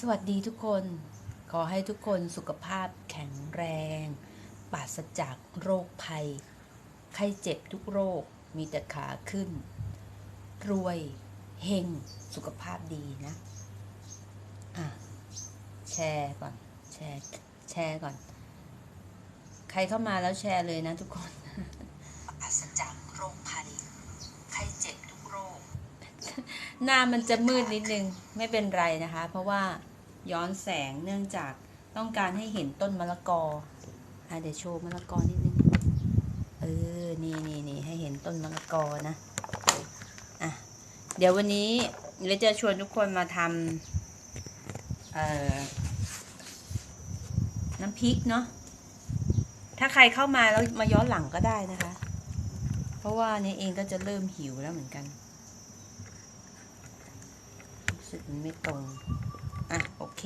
สวัสดีทุกคน ขอให้ทุกคนสุขภาพแข็งแรง ปราศจากโรคภัย ไข้เจ็บทุกโรค มีแต่ขาขึ้น รวย เฮง สุขภาพดีนะ อะ แชร์ก่อน แชร์ แชร์ก่อน ใครเข้ามาแล้วแชร์เลยนะทุกคน ปราศจากโรคภัย ไข้เจ็บทุกโรค หน้ามันจะมืดนิดนึงไม่เป็นไรนะคะ เพราะว่าย้อนแสงเนื่องจากต้องการให้เห็นต้นมะละกออะเดี๋ยวโชว์มะละกอนิดนึงเออนี่นี่นี่ให้เห็นต้นมะละกอนะอะเดี๋ยววันนี้เราจะชวนทุกคนมาทำเอ่อน้ำพริกเนาะถ้าใครเข้ามาแล้วมาย้อนหลังก็ได้นะคะ เพราะว่านี่เองก็จะเริ่มหิวแล้วเหมือนกัน สึกมันไม่ตรง อะ โอเค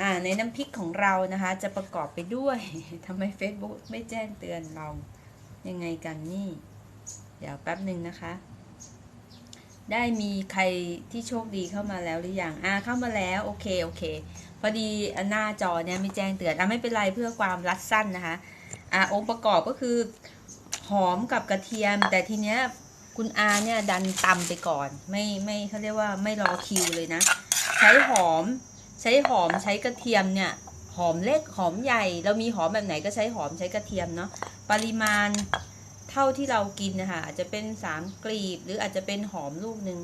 อ่า ในน้ำพริกของเรานะคะ จะประกอบไปด้วยทำไม Facebook ไม่แจ้งเตือนเรา ยังไงกันนี่ เดี๋ยวแป๊บหนึ่งนะคะ ได้มีใครที่โชคดีเข้ามาแล้วหรือยังอ่าเข้ามาแล้ว โอเค โอเค พอดีหน้าจอเนี่ยไม่แจ้งเตือน อะ ไม่เป็นไรเพื่อความรัดสั้นนะคะ อ่าองค์ประกอบก็คือหอมกับกระเทียม แต่ทีเนี้ย คุณอาเนี่ยดันตำไปก่อน ไม่ไม่เขาเรียกว่าไม่รอคิวเลยนะ ใช้หอม ใช้หอมใช้กระเทียมเนี่ยหอมเล็กหอมใหญ่ เรามีหอมแบบไหนก็ใช้หอมใช้กระเทียมเนาะปริมาณเท่าที่เรากินนะคะอาจจะเป็นสามกลีบ หรืออาจจะเป็นหอมลูกหนึ่ง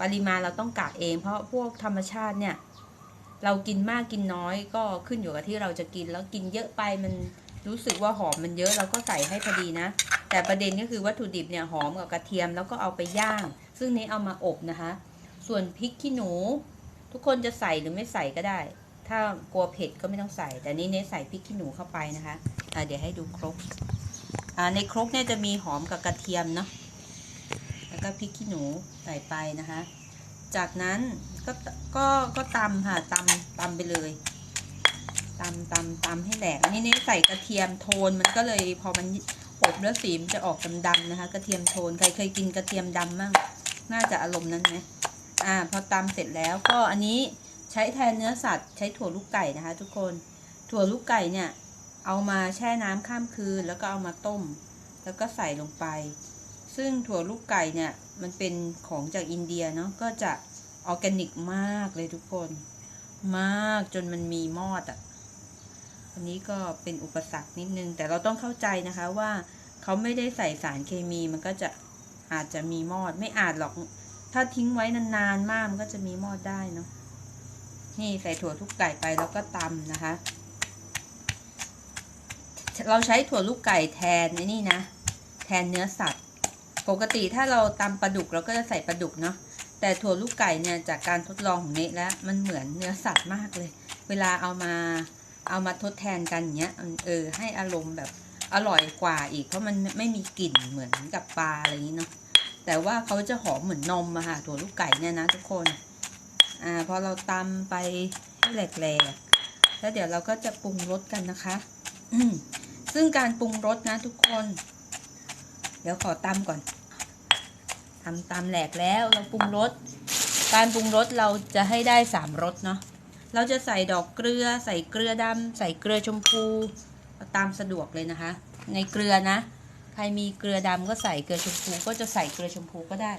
ปริมาณเราต้องกะเอง เพราะพวกธรรมชาติเนี่ย เรากินมากกินน้อยก็ขึ้นอยู่กับที่เราจะกินแล้วกินเยอะไปมัน รู้สึกว่าหอมมันเยอะเราก็ใส่ให้พอดีนะ แต่ประเด็นก็คือวัตถุดิบเนี่ยหอมกับกระเทียมแล้วก็เอาไปย่าง ซึ่งนี้เอามาอบนะคะ ส่วนพริกขี้หนู ทุกคนจะใส่หรือไม่ใส่ก็ได้ ถ้ากลัวเผ็ดก็ไม่ต้องใส่ แต่นี่เน้ใส่พริกขี้หนูเข้าไปนะคะะเดี๋ยวให้ดูครกในครกเนี่ยจะมีหอมกับกระเทียมเนาะแล้วก็พริกขี้หนูใส่ไปนะคะ จากนั้นก็ก็ก็ตำค่ะตำตำไปเลย ตำตำตำให้แหลกอันนี้เน้ใส่กระเทียมโทนมันก็เลยพอมันอบแล้วสีมันจะออกดำๆนะคะ กระเทียมโทนใครเคยกินกระเทียมดำมั่งน่าจะอารมณ์นั้นไหมอ่า พอตำเสร็จแล้วก็อันนี้ใช้แทนเนื้อสัตว์ ใช้ถั่วลูกไก่นะคะ ทุกคนถั่วลูกไก่เนี่ย เอามาแช่น้ำข้ามคืนแล้วก็เอามาต้ม แล้วก็ใส่ลงไป ซึ่งถั่วลูกไก่เนี่ยมันเป็นของจากอินเดียเนาะก็จะออร์แกนิกมากเลยทุกคน มากจนมันมีมอดอะ่ะ อันนี้ก็เป็นอุปสรรคนิดนึง แต่เราต้องเข้าใจนะคะว่าเขาไม่ได้ใส่สารเคมีมันก็จะอาจจะมีมอด ไม่อาจหรอก ถ้าทิ้งไว้นานๆมากมันก็จะมีมอดได้เนาะนี่ใส่ถั่วทุกไก่ไปแล้วก็ตำนะคะ เราใช้ถั่วลูกไก่แทนนี่นะ แทนเนื้อสัตว์ ปกติถ้าเราตำปลาดุกเราก็จะใส่ปลาดุกเนาะแต่ถั่วลูกไก่เนี่ยจากการทดลองของเนทแล้วมันเหมือนเนื้อสัตว์มากเลย เวลาเอามา เอามาทดแทนกันเงี้ยเออให้อารมณ์แบบอร่อยกว่าอีก เพราะมันไม่มีกลิ่นเหมือนกับปลาอะไรนี้เนาะแต่ว่าเขาจะหอมเหมือนนมอะค่ะถั่วลูกไก่เนี่ยนะทุกคนอ่าพอเราตำไปให้แหลกๆแล้วเดี๋ยวเราก็จะปรุงรสกันนะคะอืมซึ่งการปรุงรสนะทุกคน เดี๋ยวขอตำก่อนทำตำแหลกแล้วเราปรุงรสการปรุงรสเราจะให้ได้สามรสเนาะ เราจะใส่ดอกเกลือ ใส่เกลือดำใส่เกลือชมพูตามสะดวกเลยนะคะ ในเกลือนะ ใครมีเกลือดำก็ใส่เกลือชมพู ก็จะใส่เกลือชมพูก็ได้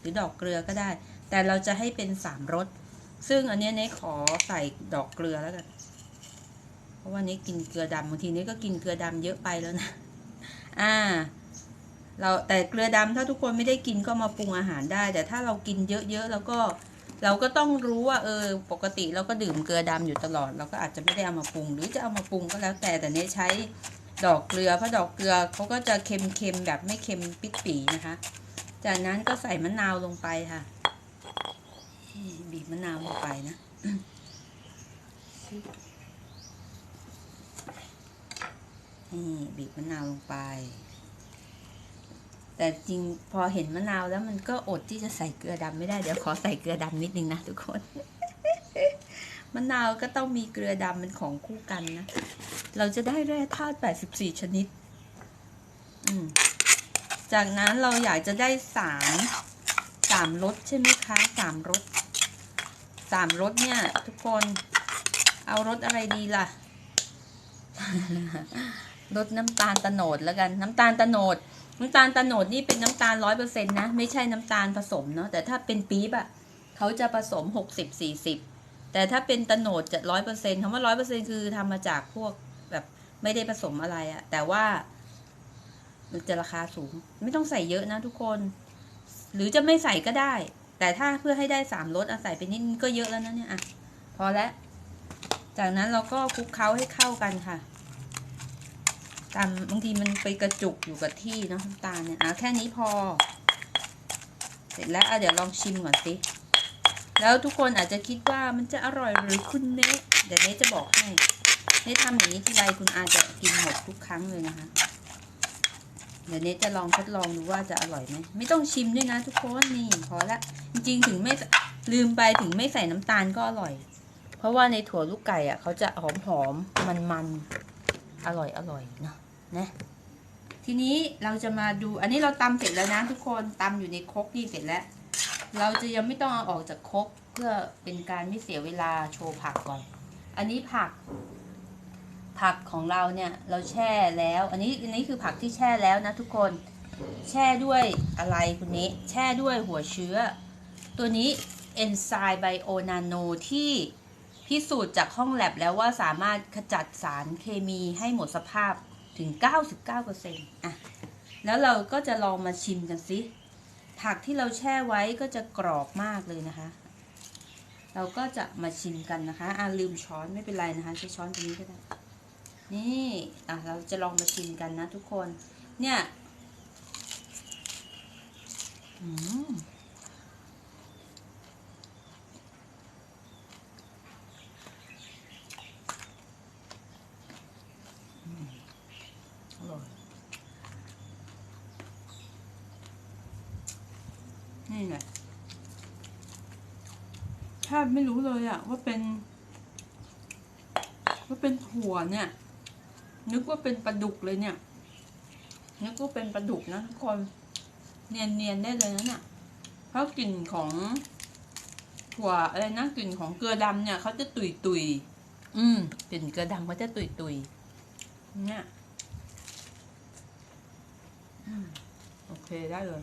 หรือดอกเกลือก็ได้ แต่เราจะให้เป็นสามรสซึ่งอันนี้เนี้ขอใส่ดอกเกลือแล้วกันเพราะว่านี้กินเกลือดำบางทีนี้ก็กินเกลือดำเยอะไปแล้วนะอ่าเราแต่เกลือดำถ้าทุกคนไม่ได้กินก็มาปรุงอาหารได้ แต่ถ้าเรากินเยอะๆแล้วก็ เราก็ต้องรู้ว่าเออปกติเราก็ดื่มเกลือดำอยู่ตลอด เราก็อาจจะไม่ได้เอามาปรุง หรือจะเอามาปรุงก็แล้วแต่แต่เนี้ใช้ดอกเกลือเพราะดอกเกลือเขาก็จะเค็มๆแบบไม่เค็มปิดปีนะคะ จากนั้นก็ใส่มะนาวลงไปค่ะบีบมะนาวลงไปนะนี่บีบมะนาวลงไป แต่จริงพอเห็นมะนาวแล้วมันก็อดที่จะใส่เกลือดำไม่ได้เดี๋ยวขอใส่เกลือดำนิดนึงนะทุกคน มะนาวก็ต้องมีเกลือดำเป็นของคู่กันนะ เราจะได้แร่ธาตุ 84 ชนิด จากนั้นเราอยากจะได้สามสามรสใช่ไหมคะสามรสสามรสเนี่ย ทุกคนเอารสอะไรดีล่ะรสน้ำตาลตะโนดแล้วกัน น้ำตาลตะโนด น้ำตาลตะโนดนี่เป็นน้ำตาลร้อยเปอร์เซ็นต์นะ ไม่ใช่น้ำตาลผสมเนาะแต่ถ้าเป็นปี๊บอะเขาจะผสมหกสิบสี่สิบแต่ถ้าเป็นตะโหนดจะร้อยเปอร์เซ็นต์คำว่าร้อยเปอร์เซ็นต์คือทำมาจากพวกแบบไม่ได้ผสมอะไรอะแต่ว่า มันจะราคาสูง ไม่ต้องใส่เยอะนะทุกคน หรือจะไม่ใส่ก็ได้ แต่ถ้าเพื่อให้ได้สามรสอะใส่ไปนิดนึงก็เยอะแล้วนะเนี่ยอะพอแล้วจากนั้นเราก็คลุกเคล้าให้เข้ากันค่ะ ตามบางทีมันไปกระจุกอยู่กับที่เนาะน้ำตาลเนี่ยอะแค่นี้พอ เสร็จแล้วอะเดี๋ยวลองชิมก่อนสิแล้วทุกคนอาจจะคิดว่ามันจะอร่อยหรือคุณเนทเดี๋ยวเนทจะบอกให้เนททำอย่างนี้ทีไรคุณอาจจะกินหมดทุกครั้งเลยนะคะ เดี๋ยวเนทจะลองทดลองดูว่าจะอร่อยไหมไม่ต้องชิมด้วยนะทุกคนนี่พอละจริงๆถึงไม่ลืมไปถึงไม่ใส่น้ำตาลก็อร่อย เพราะว่าในถั่วลูกไก่อะเขาจะหอมหอมมันมันๆอร่อยอร่อยเนาะ นะทีนี้เราจะมาดูอันนี้เราตำเสร็จแล้วนะ ทุกคนตำอยู่ในครกนี่เสร็จแล้ว เราจะยังไม่ต้องเอาออกจากครกเพื่อเป็นการไม่เสียเวลาโชว์ผักก่อน อันนี้ผัก ผักของเราเนี่ยเราแช่แล้ว อันนี้อันนี้คือผักที่แช่แล้วนะทุกคนแช่ด้วยอะไรคุณนี้แช่ด้วยหัวเชื้อ ตัวนี้เอนไซม์ไบโอนาโนที่พิสูจน์จากห้องแลบแล้วว่าสามารถขจัดสารเคมีให้หมดสภาพ ถึง 99%อะแล้วเราก็จะลองมาชิมกันสิผักที่เราแช่ไว้ก็จะกรอบมากเลยนะคะ เราก็จะมาชิมกันนะคะอ่าลืมช้อนไม่เป็นไรนะคะใช้ช้อนตรงนี้ก็ได้นี่อะเราจะลองมาชิมกันนะทุกคน เนี่ย อืมอืมอร่อย นี่ไงแทบไม่รู้เลยอะว่าเป็นว่าเป็นถั่วเนี่ย นึกว่าเป็นปลาดุกเลยเนี่ย นึกว่าเป็นปลาดุกนะทุกคนเนียนๆได้เลยนะเนี่ยเพราะกลิ่นของถั่วอะไรนะกลิ่นของเกลือดำเนี่ยเขาจะตุยตุยอืมกลิ่นเกลือดำเขาจะตุยตุยเนี่ยอืมโอเคได้เลย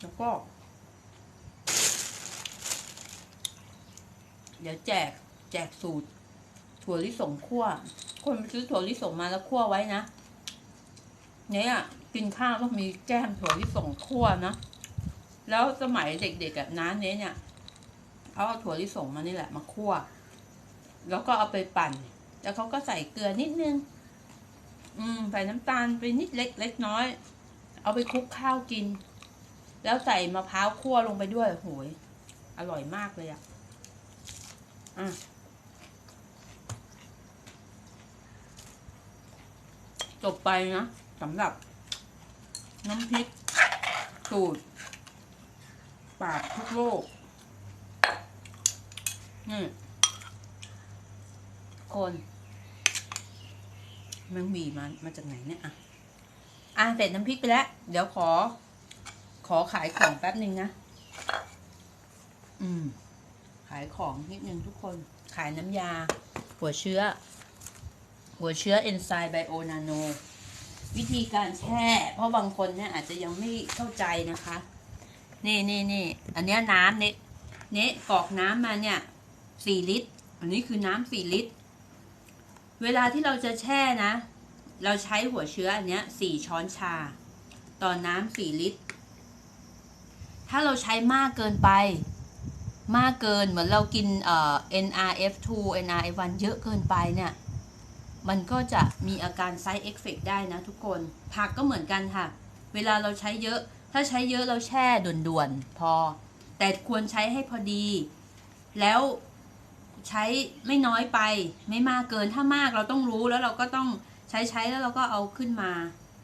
แล้วก็ เดี๋ยวแจกแจกสูตร ถั่วลิสงคั่ว คนไปซื้อถั่วลิสงมาแล้วคั่วไว้นะเนี่ยกินข้าวต้องมีแก้มถั่วลิสงคั่วนะแล้วสมัยเด็กๆอะน้าเนี้ยเนี่ยเอาถั่วลิสงมานี่แหละมาคั่ว แล้วก็เอาไปปั่น แล้วเขาก็ใส่เกลือนิดนึง อืมใส่น้ำตาลไปนิดเล็กเล็กน้อย เอาไปคลุกข้าวกิน แล้วใส่มะพร้าวคั่วลงไปด้วยโหยอร่อยมากเลยอะอะจบไปนะสำหรับ น้ำพริก สูตรปากทุกโลกนี่คนมันมีมามาจากไหนเนี่ยอะอะเสร็จน้ำพริกไปแล้ว เดี๋ยวขอ ขอขายของแป๊บหนึ่งนะ อืม ขายของนิดนึงทุกคน ขายน้ำยา หัวเชื้อ หัวเชื้อเอนไซม์ไบโอนาโน วิธีการแช่ เพราะบางคนเนี่ยอาจจะยังไม่เข้าใจนะคะ นี่นี่นี่ อันนี้น้ำเน็ตเน็ตกรอกน้ำมาเนี่ยสี่ลิตร อันนี้คือน้ำสี่ลิตร เวลาที่เราจะแช่นะ เราใช้หัวเชื้ออันเนี้ยสี่ช้อนชา ต่อน้ำสี่ลิตร ถ้าเราใช้มากเกินไป มากเกินเหมือนเรากินเอ่อ NRF2 NRF1 เยอะเกินไปเนี่ยมันก็จะมีอาการ side effect ได้นะทุกคน ผักก็เหมือนกันค่ะ เวลาเราใช้เยอะ ถ้าใช้เยอะเราแช่ด่วนๆ พอ แต่ควรใช้ให้พอดี แล้วใช้ไม่น้อยไปไม่มากเกินถ้ามากเราต้องรู้แล้วเราก็ต้องใช้ใช้แล้วเราก็เอาขึ้นมา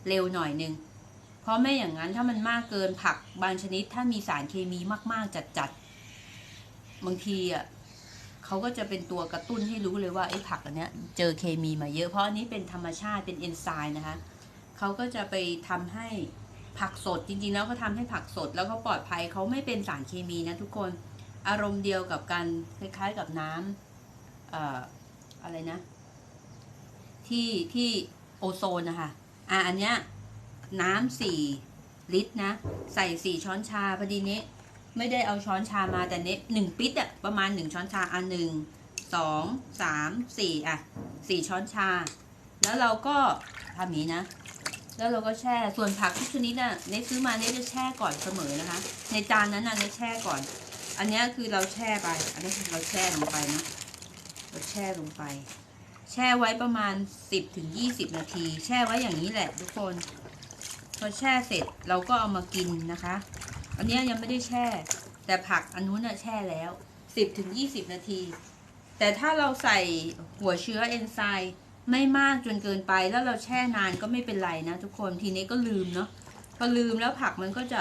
เร็วหน่อยนึง เพราะไม่อย่างนั้นถ้ามันมากเกินผักบางชนิด ถ้ามีสารเคมีมากๆจัดๆบางทีอะเขาก็จะเป็นตัวกระตุ้นให้รู้เลยว่าไอ้ผักอันเนี้ยเจอเคมีมาเยอะเพราะอันนี้เป็นธรรมชาติเป็นเอนไซม์นะคะเขาก็จะไปทำให้ผักสดจริงๆแล้วเขาทำให้ผักสดแล้วก็ปลอดภัยเขาไม่เป็นสารเคมีนะทุกคนอารมณ์เดียวกับการคล้ายๆกับน้ำเอ่ออะไรนะ ที่ที่โอโซนนะคะอะอันเนี้ย น้ำสี่ลิตรนะ ใส่สี่ช้อนชาพอดีนี้ ไม่ได้เอาช้อนชามาแต่เนี้หนึ่งปิดอะประมาณหนึ่งช้อนชาอันหนึ่งสองสามสี่อะสี่ช้อนชา แล้วเราก็ทำอย่างนี้นะ แล้วเราก็แช่ส่วนผักทุกชนิดน่ะเนซื้อมาเนยจะแช่ก่อนเสมอนะคะ ในจานนั้นน่ะเนยแช่ก่อน อันนี้คือเราแช่ไป อันนี้คือเราแช่ลงไปนะเราแช่ลงไป แช่ไว้ประมาณ 10ถึง20 นาที แช่ไว้อย่างนี้แหละทุกคน อแช่เสร็จเราก็เอามากินนะคะ อันนี้ยังไม่ได้แช่ แต่ผักอันนู้นน่ะแช่แล้ว 10ถึง20 นาที แต่ถ้าเราใส่หัวเชื้อเอนไซม์ไม่มากจนเกินไปแล้วเราแช่นานก็ไม่เป็นไรนะทุกคนทีนี้ก็ลืมเนาะพอลืมแล้วผักมันก็จะ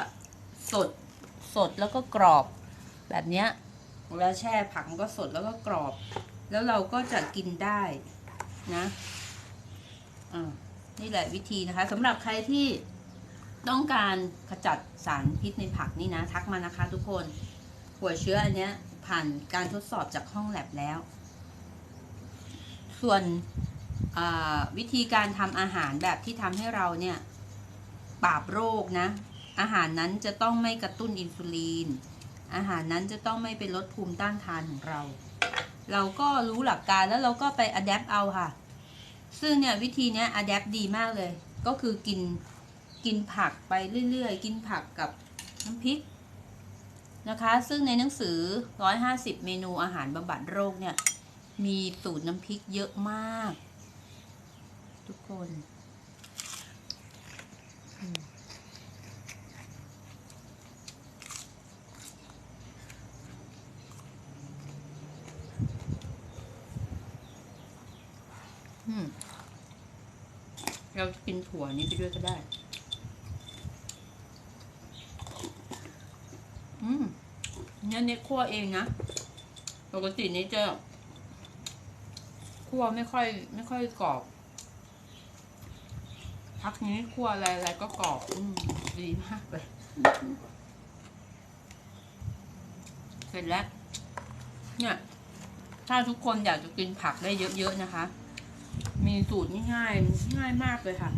สดสดแล้วก็กรอบ แบบเนี้ยเวลาแช่ผักมันก็สดแล้วก็กรอบ แล้วเราก็จะกินได้นะอ่านี่แหละวิธีนะคะสำหรับใครที่ ต้องการขจัดสารพิษในผักนี่นะ ทักมานะคะทุกคน หัวเชื้ออันเนี้ยผ่านการทดสอบจากห้องแลบแล้ว ส่วนวิธีการทำอาหารแบบที่ทำให้เราเนี่ยปราบโรคนะ อาหารนั้นจะต้องไม่กระตุ้นอินซูลิน อาหารนั้นจะต้องไม่ไปลดภูมิต้านทานของเรา เราก็รู้หลักการแล้วเราก็ไปอัดแอปเอาค่ะ ซึ่งเนี่ยวิธีเนี้ยอัดแอปดีมากเลย ก็คือกิน กินผักไปเรื่อยๆ กินผักกับน้ำพริกนะคะ ซึ่งในหนังสือ 150 เมนูอาหารบำบัดโรคเนี่ย มีสูตรน้ำพริกเยอะมาก ทุกคน เรากินถั่วนี้ไปด้วยก็ได้ อืมเนี่ยเน็ตคั่วเองนะปกตินี้จะคั่วไม่ค่อย ไม่ค่อยกรอบ พักนี้คั่วอะไรอะไรก็กรอบอืมดีมากเลยเสร็จแล้ว เนี่ย ถ้าทุกคนอยากจะกินผักได้เยอะๆนะคะ มีสูตรง่ายๆง่ายมากเลยค่ะ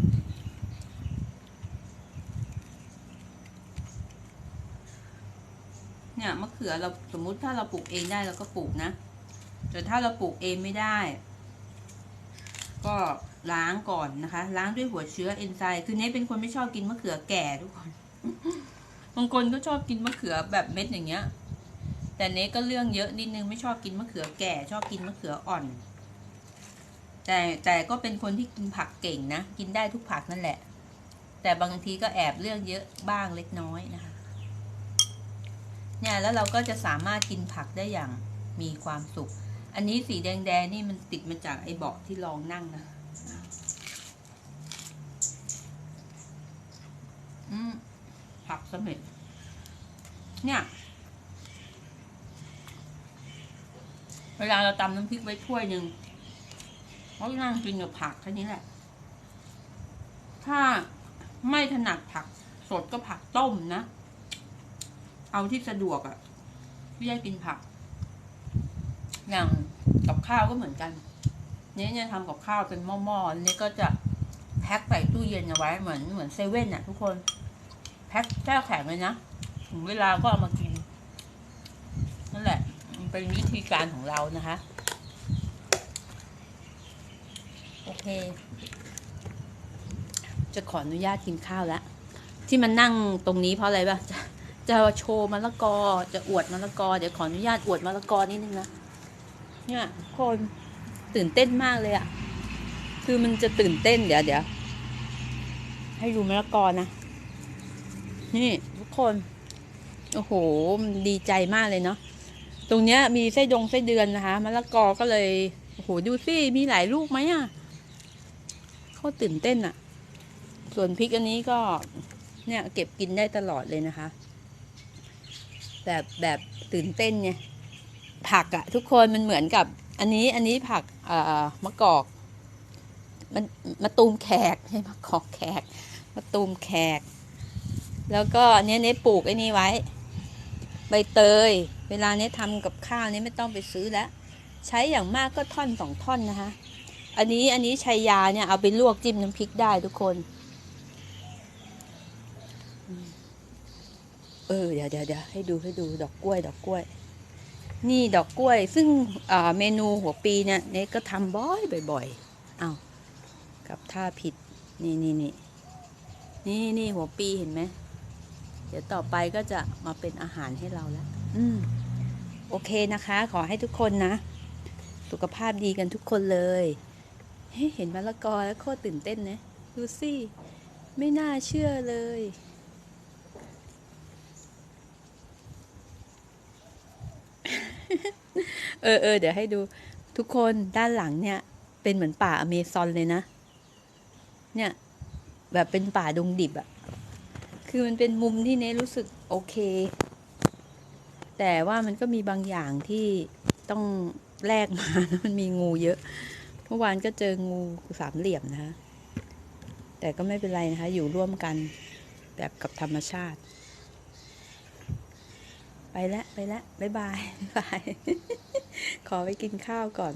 เนี่ยมะเขือเราสมมุติถ้าเราปลูกเองได้เราก็ปลูกนะ แต่ถ้าเราปลูกเองไม่ได้ ก็ล้างก่อนนะคะ ล้างด้วยหัวเชื้อเอนไซม์คือเนี้เป็นคนไม่ชอบกินมะเขือแก่ทุกคนบางคนก็ชอบกินมะเขือแบบเม็ดอย่างเงี้ย แต่เนี้ก็เรื่องเยอะนิดนึงไม่ชอบกินมะเขือแก่ ชอบกินมะเขืออ่อน แต่แต่ก็เป็นคนที่กินผักเก่งนะ กินได้ทุกผักนั่นแหละ แต่บางทีก็แอบเรื่องเยอะบ้างเล็กน้อยนะคะ เนี่ยแล้วเราก็จะสามารถกินผักได้อย่างมีความสุข อันนี้สีแดงๆนี่มันติดมาจากไอ้เบาะที่รองนั่งนะผักเสม็ดเนี่ย เวลาเราตำน้ำพริกไว้ถ้วยหนึ่งเขานั่งกินกับผักแค่นี้แหละ ถ้าไม่ถนัดผักสดก็ผักต้มนะ เอาที่สะดวกอะ่ะพี่ยายกินผัก อย่างกับข้าวก็เหมือนกันเนี่ยเนี่ยทำกับข้าวเป็นหม้อๆอันนี้ก็จะแพ็คใส่ตู้เย็นเอาไว้เหมือนเหมือนเซเว่นอะทุกคน แพ็คแช่แข็งเลยนะถึงเวลาก็เอามากิน นั่นแหละเป็นวิธีการของเรานะคะ โอเค จะขออนุญาตกินข้าวแล้ว ที่มันนั่งตรงนี้เพราะอะไรป่ะจะ จะโชว์มะละกอ จะอวดมะละกอ เดี๋ยวขออนุญาตอวดมะละกอนิดนึงนะ เนี่ยคนตื่นเต้นมากเลยอะคือมันจะตื่นเต้นเดี๋ยวเดี๋ยวให้ดูมะละกอนะ นี่ทุกคน โอ้โห มันดีใจมากเลยเนาะ ตรงเนี้ยมีไส้ดงไส้เดือนนะคะมะละกอก็เลย โอ้โห ดูสิ มีหลายลูกไหมอะเขาตื่นเต้นอะส่วนพริกอันนี้ก็เนี่ยเก็บกินได้ตลอดเลยนะคะ แบบแบบตื่นเต้นไงผักอะทุกคนมันเหมือนกับ อันนี้อันนี้ผักเอ่อมะกอก มันมะตูมแขกให้มะกอกแขกมะตูมแขก แล้วก็เนี้ยเนี้ยปลูกไอ้นี่ไว้ ใบเตย เวลาเนี้ทำกับข้าวเนี้ยไม่ต้องไปซื้อแล้ว ใช้อย่างมากก็ท่อนสองท่อนนะคะ อันนี้อันนี้ชัยยาเนี่ยเอาไปลวกจิ้มน้ำพริกได้ทุกคนอืม เออเดี๋ยวเดี๋ยวเดี๋ยวให้ดูให้ดูดอกกล้วย ดอกกล้วย นี่ดอกกล้วย ซึ่งเมนูหัวปีเนี่ยเนทก็ทำบ่อยบ่อยเอากับท่าผิด นี่นี่นี่นี่นี่หัวปีเห็นไหม เดี๋ยวต่อไปก็จะมาเป็นอาหารให้เราแล้ว อืม โอเคนะคะ ขอให้ทุกคนนะ สุขภาพดีกันทุกคนเลยเฮ้ยเห็นมะละกอแล้วโคตรตื่นเต้นนะ ดูสิ ไม่น่าเชื่อเลย เออเออเดี๋ยวให้ดูทุกคนด้านหลังเนี่ย เป็นเหมือนป่าอเมซอนเลยนะ เนี่ย แบบเป็นป่าดงดิบอะคือมันเป็นมุมที่เนรู้สึกโอเค แต่ว่ามันก็มีบางอย่างที่ต้องแลกมามันมีงูเยอะ เมื่อวานก็เจองูสามเหลี่ยมนะคะแต่ก็ไม่เป็นไรนะคะ อยู่ร่วมกันแบบกับธรรมชาติ ไปแล้วไปแล้วบ๊ายบายบ๊ายบาย ขอไปกินข้าวก่อน